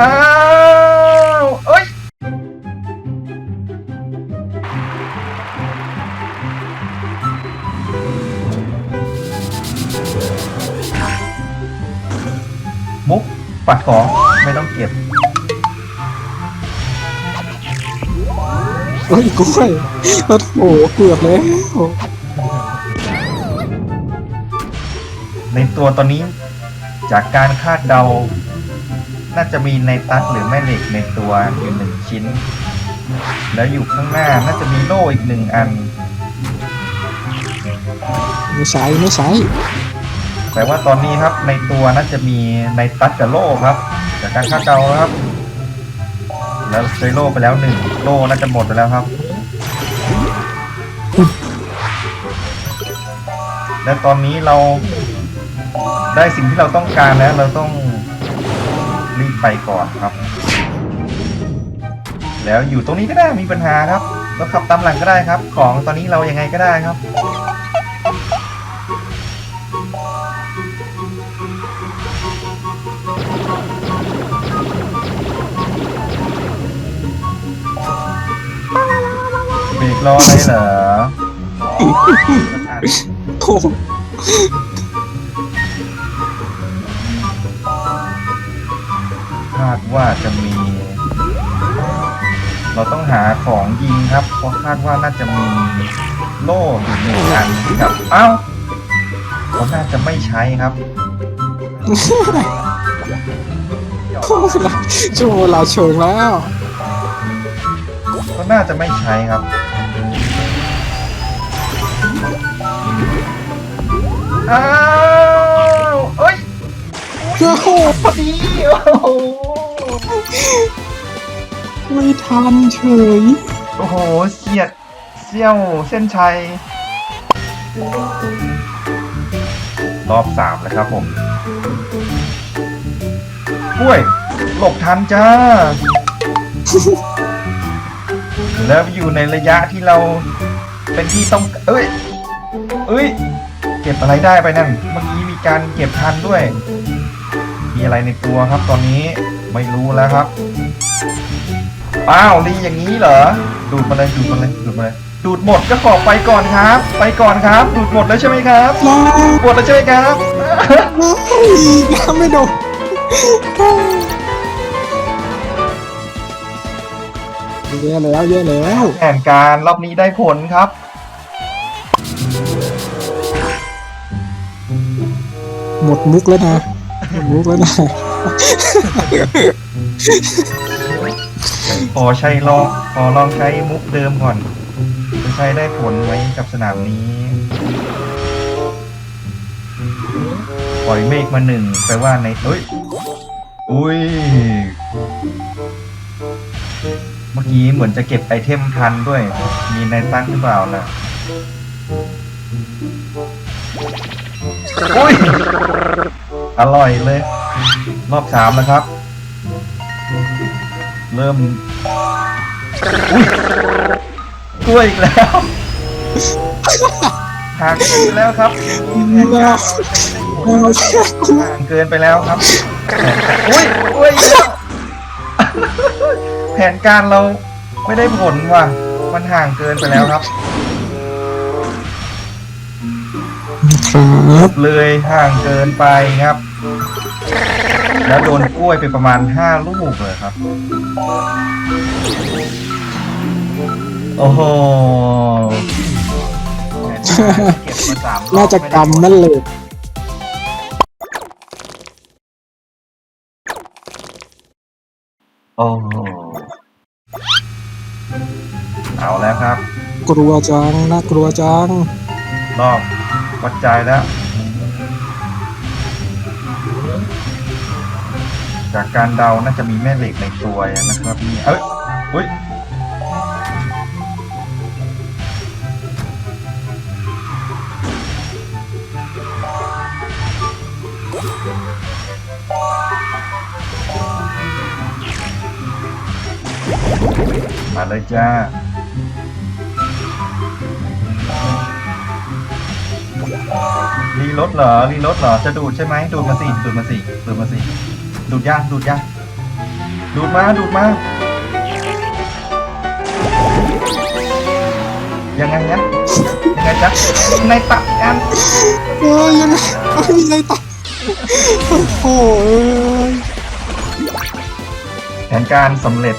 อ้าวเอ้ยมุกปัดของไม่ต้องเก็บเฮ้ยกล้วยโอ้โหเกือบแล้วในตัวตอนนี้จากการคาดเดา น่าจะมีในตัดหรือแม่เหล็กในตัวอยู่หนึ่งชิ้น แล้วอยู่ข้างหน้าน่าจะมีโล่อีกหนึ่งอัน ไม่ใช่ไม่ใช่แต่ว่าตอนนี้ครับในตัวน่าจะมีในตัดกับโล่ครับ จากการคาดเดานะครับ แล้วใช้โล่ไปแล้วหนึ่งโล่น่าจะหมดไปแล้วครับ และตอนนี้เราได้สิ่งที่เราต้องการแล้วเราต้องรีบ ไปก่อนครับ แล้วอยู่ตรงนี้ก็ได้มีปัญหาครับเราขับตามหลังก็ได้ครับ ของตอนนี้เรายังไงก็ได้ครับเบรกรออะไรเหรอ โอ้าดว่าจะมี เราต้องหาของยิงครับ เพราะคาดว่าน่าจะมีโล่อยู่หนึ่งอันครับเอ้าเขาน่าจะไม่ใช้ครับโอ้โหชั่วโมงเราเชิงแล้วก็น่าจะไม่ใช้ครับอ้าวเอ้ยโอ้โหพอดีโอ้โห ไม่ทันเฉย โอ้โหเสียดเสี้ยวเส้นชัย รอบสามแล้วครับผมกล้วย หลบทันจ้า แล้วอยู่ในระยะที่เราเป็นที่ต้อง เอ้ย เอ้ย เก็บอะไรได้ไปนั่น เมื่อกี้มีการเก็บทันด้วย มีอะไรในตัวครับตอนนี้ไม่รู้แล้วครับ อ้าวดีอย่างนี้เหรอ ดูดมาเลยดูดมาเลยดูดมาเลยดูดหมดก็ขอไปก่อนครับ ไปก่อนครับ ดูดหมดแล้วใช่ไหมครับมาหมดแล้วใช่ไหมครับน้ำไม่โดนแย่แล้วแย่แล้วแผนการรอบนี้ได้ผลครับหมดมุกแล้วนะหมดมุกแล้วนะ ขอใช้ลองขอลองใช้มุกเดิมก่อนจะใช้ได้ผลไหมกับสนามนี้ ปล่อยเมฆมาหนึ่งแปลว่าในเอ้ยอุ้ย เมื่อกี้เหมือนจะเก็บไอเทมทันด้วย มีในตั้งหรือเปล่านะอุ้ย อร่อยเลย รอบสามแล้วครับ เริ่มอุ้ยกล้วยอีกแล้วห่างกันอีกแล้วครับเราเราแค่กลัวห่างเกินไปแล้วครับอุ้ยกล้วยอีกแล้วแผนการเราไม่ได้ผลว่ะ มันห่างเกินไปแล้วครับครับเลยห่างเกินไปครับ แล้วโดนกล้วยไปประมาณห้าลูกเลยครับ โอ้โหแผนการเก็บมาสามรอบน่าจะกรรมนั่นเลยโอ้โหเอาแล้วครับ กลัวจังน่ากลัวจังรอบวัดใจแล้ว จากการเดาน่าจะมีแม่เหล็กในตัวนะครับนี่เอ้ยเฮ้ยมาเลยจ้ารีรถเหรอรีรถเหรอจะดูดใช่ไหมดูดมาสิดูดมาสิดูดมาสิ ดูดย่างดูดย่างดูดมาดูดมา ยังไงนะยังไงจ๊ะในตักกันเอ้ยยังไงไม่มีอะไรตัดโอ้โหเอ้ยแผนการสำเร็จ